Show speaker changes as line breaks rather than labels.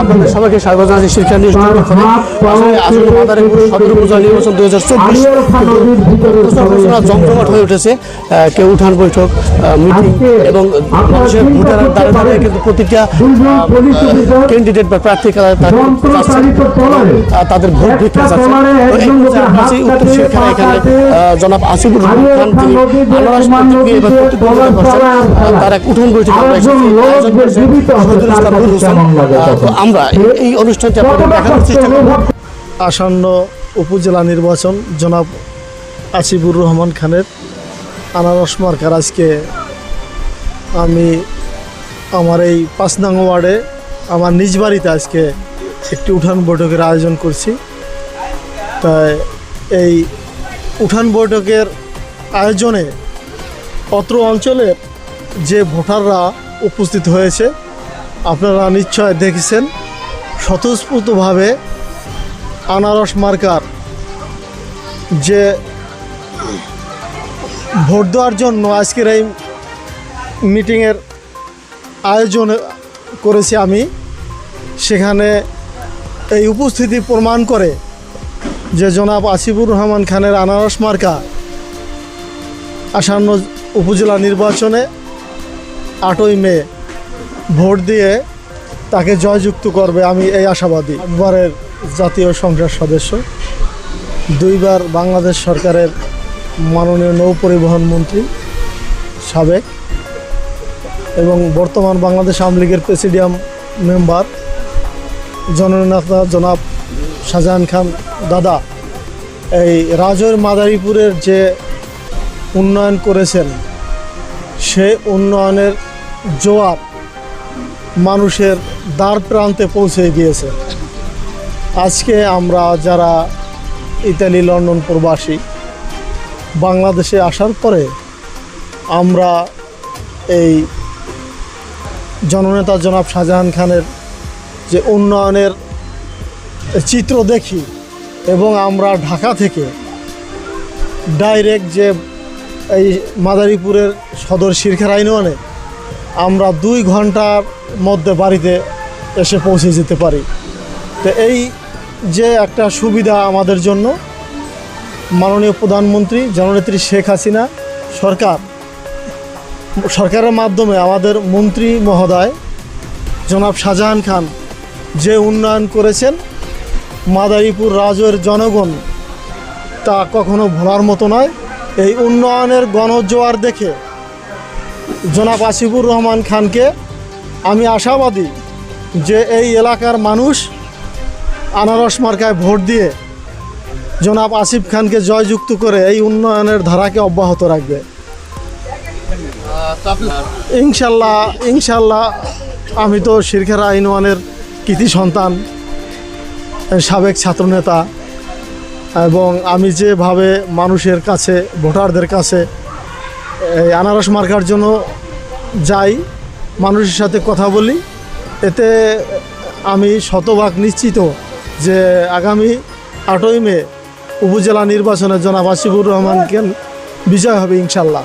আপনাদের সবাইকে স্বাগত জানাচ্ছি শিক্ষা নিউজ টোয়েন্টি আসলে আসলে মাদারীপুর সদর উপজেলা নির্বাচন দুই হাজার চব্বিশ জমজমাট হয়ে উঠেছে কেউ উঠান বৈঠক মিটিং এবং মানুষের কিন্তু প্রতিটা ক্যান্ডিডেট বা প্রার্থী তাদের ভোট ভিক্ষা যাচ্ছে। উত্তর শিক্ষা এখানে জনাব আসিফুর রহমান তিনি আনারস প্রতীকে এবার প্রতিদ্বন্দ্বিতা করছেন। তার এক উঠোন বৈঠক আমরা আমরা এই- এই অনুষ্ঠানটি আপনাদের দেখানোর চেষ্টা করব।
আসন্ন উপজেলা নির্বাচন জনাব আসিফুর রহমান খানের আনারস মার্কার আজকে আমি আমার এই পাঁচ নং ওয়ার্ডে আমার নিজ বাড়িতে আজকে একটি উঠান বৈঠকের আয়োজন করছি। তাই এই উঠান বৈঠকের আয়োজনে অত্র অঞ্চলের যে ভোটাররা উপস্থিত হয়েছে আপনারা নিশ্চয় দেখেছেন, স্বতঃস্ফূর্তভাবে আনারস মার্কার যে ভোট দেওয়ার জন্য আজকের এই মিটিংয়ের আয়োজন করেছি আমি, সেখানে এই উপস্থিতি প্রমাণ করে যে জনাব আসিফুর রহমান খানের আনারস মার্কা আসন্ন উপজেলা নির্বাচনে আটই মে ভোট দিয়ে তাকে জয়যুক্ত করবে আমি এই আশাবাদী। একবারের জাতীয় সংসদ সদস্য, দুইবার বাংলাদেশ সরকারের মাননীয় নৌ পরিবহন মন্ত্রী, সাবেক এবং বর্তমান বাংলাদেশ আওয়ামী লীগের প্রেসিডিয়াম মেম্বার, জননেতা জনাব শাহজাহান খান দাদা। এই রাজৈর মাদারীপুরের যে উন্নয়ন করেছেন, সে উন্নয়নের জোয়ার মানুষের দ্বার প্রান্তে পৌঁছে গিয়েছে। আজকে আমরা যারা ইতালি, লন্ডন প্রবাসী, বাংলাদেশে আসার পরে আমরা এই জননেতা জনাব শাহজাহান খানের যে উন্নয়নের চিত্র দেখি এবং আমরা ঢাকা থেকে ডাইরেক্ট যে এই মাদারীপুরের সদর শিরখার ইউনিয়নে আমরা দুই ঘণ্টার মধ্যে বাড়িতে এসে পৌঁছে যেতে পারি। তো এই যে একটা সুবিধা আমাদের জন্য, মাননীয় প্রধানমন্ত্রী জননেত্রী শেখ হাসিনা সরকার, সরকারের মাধ্যমে আমাদের মন্ত্রী মহোদয় জনাব শাহজাহান খান যে উন্নয়ন করেছেন, মাদারীপুর রাজের জনগণ তা কখনো ভোলার মতো নয়। এই উন্নয়নের গণজোয়ার দেখে জনাব আসিফুর রহমান খানকে আমি আশাবাদী যে এই এলাকার মানুষ আনারস মার্কায় ভোট দিয়ে জনাব আসিফ খানকে জয়যুক্ত করে এই উন্নয়নের ধারাকে অব্যাহত রাখবে। ইনশাল্লাহ ইনশাল্লাহ আমি তো শিরখেরা ইউনিয়নের কৃতি সন্তান, সাবেক ছাত্রনেতা এবং আমি যেভাবে মানুষের কাছে, ভোটারদের কাছে এই আনারস মার্কার জন্য যাই মানুষের সাথে কথা বলি, এতে আমি শতভাগ নিশ্চিত যে আগামী আটই মে উপজেলা নির্বাচনে জনাব আসিফুর রহমানকে বিজয় হবে ইনশাল্লাহ।